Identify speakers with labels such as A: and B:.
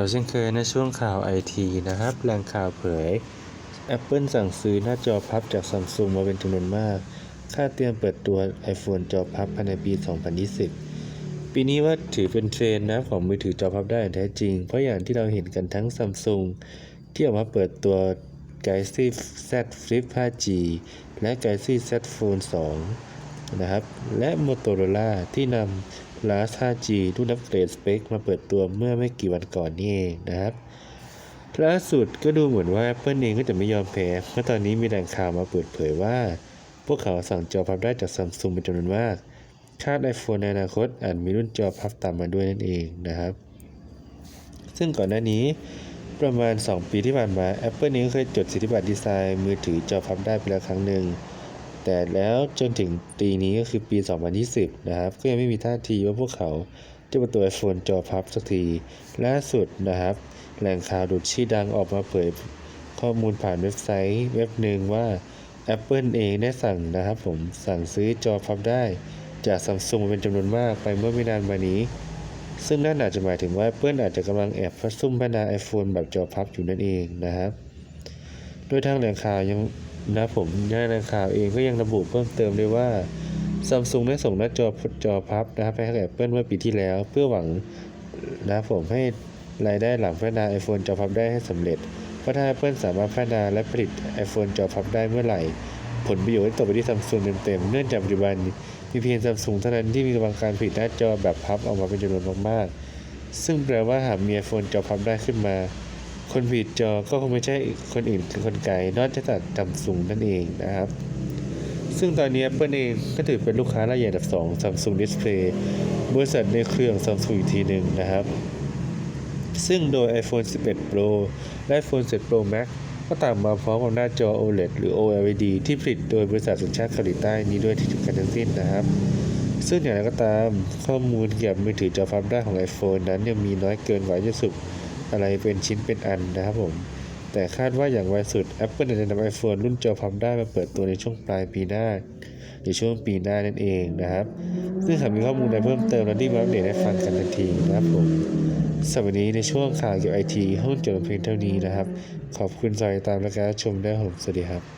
A: ก็เช่นเคยในช่วงข่าวไอทีนะครับ แหล่งข่าวเผย Apple สั่งซื้อหน้าจอพับจาก Samsung มาเป็นจำนวนมาก คาดเตรียมเปิดตัว iPhone จอพับภายในปี 2020 ปีนี้ว่าถือเป็นเทรนด์นะของมือถือจอพับได้อย่างแท้จริง เพราะอย่างที่เราเห็นกันทั้ง Samsung ที่ออกมาเปิดตัว Galaxy Z Flip 5G และ Galaxy Z Fold 2 นะครับ และ Motorola ที่นำ Last 5G รุ่นอัปเกรดสเปคมาเปิดตัวเมื่อไม่กี่วันก่อนนี่เองนะครับล่าสุดก็ดูเหมือนว่า Apple เองก็จะไม่ยอมแพ้เพราะตอนนี้มีแหล่งข่าวมาเปิดเผยว่า พวกเขาสั่งจอพับได้จาก Samsung เป็นจำนวนมาก คาด iPhone ในอนาคตอาจมีรุ่นจอพับตามมาด้วยนั่นเองนะครับ ซึ่งก่อนหน้านี้ประมาณ 2 ปีที่ผ่านมา Apple เองเคยจดสิทธิบัตรดีไซน์มือถือจอพับได้ไปแล้วครั้งหนึ่ง แต่แล้วจนถึงปีนี้ก็คือปี 2020 นะครับ ก็ยังไม่มีท่าทีว่าพวกเขาจะเปิดตัว iPhone จอพับสักที ล่าสุดนะครับ แหล่งข่าวดุดชื่อดังออกมาเผยข้อมูลผ่านเว็บไซต์เว็บหนึ่งว่า Apple เองได้สั่งนะครับ ผมสั่งซื้อจอพับได้ จาก Samsung มาเป็นจำนวนมากไปเมื่อไม่นานมานี้ ซึ่งนั่นอาจจะหมายถึงว่า Apple อาจจะกำลังแอบพัซุ่มพัฒนา iPhone แบบจอพับอยู่นั่นเองนะครับ โดยทางแหล่งข่าวยัง นะผมแหล่งข่าวเองก็ยังระบุเพิ่มเติมด้วยว่า Samsung ได้ส่งหน้าจอจอพับนะครับไปให้กับ Apple เมื่อปีที่แล้ว เพื่อหวังนะผมให้รายได้หลังพัฒนา iPhone จอพับได้ให้สำเร็จ เพราะถ้า Apple สามารถพัฒนาและผลิต iPhone จอพับได้เมื่อไหร่ ผลประโยชน์จะตกไปที่ Samsung เต็มๆ เนื่องจากปัจจุบันมีเพียง Samsung เท่านั้นที่มีกำลังการผลิตหน้าจอแบบพับออกมาเป็นจำนวนมากๆ ซึ่งแปลว่าหากมี iPhone จอพับได้ขึ้นมา คนผลิตจอก็คงไม่ใช่คนอื่นคือคนไกลนอกจากซัมซุงนั่นเองนะครับ ซึ่งตอนนี้ Apple เองก็ถือเป็นลูกค้ารายใหญ่อันดับ2 Samsung Display บริษัทในเครือของ Samsung อีกทีหนึ่งนะครับ ซึ่งโดย iPhone 11 Pro และ iPhone 11 Pro Max ก็ตามมาพร้อมกับหน้าจอ OLED หรือ OLED ที่ผลิตโดยบริษัทสัญชาติเกาหลีใต้นี้ด้วยที่กันทั้งสิ้นนะครับ ซึ่งอย่างไรก็ตามข้อมูลเกี่ยวกับมือถือจอพับได้ของ iPhone นั้นยังมีน้อยเกินกว่าจะสุด อะไรเป็นชิ้นเป็นอันนะครับผม แต่คาดว่าอย่างไวสุด Apple อาจจะนำ iPhone รุ่นจอพับได้มาเปิดตัวในช่วงปลายปีหน้าหรือช่วงปีหน้านั่นเองนะครับ ซึ่งหากมีข้อมูลใดเพิ่มเติมเราดีมาอัปเดตให้ฟังกันทันทีนะครับผมสำหรับวันนี้ในช่วงข่าวเกี่ยวกับไอทีห้องจบเพียงเท่านี้นะครับ ขอบคุณสำหรับการติดตามและการชมด้วยครับผมสวัสดีครับ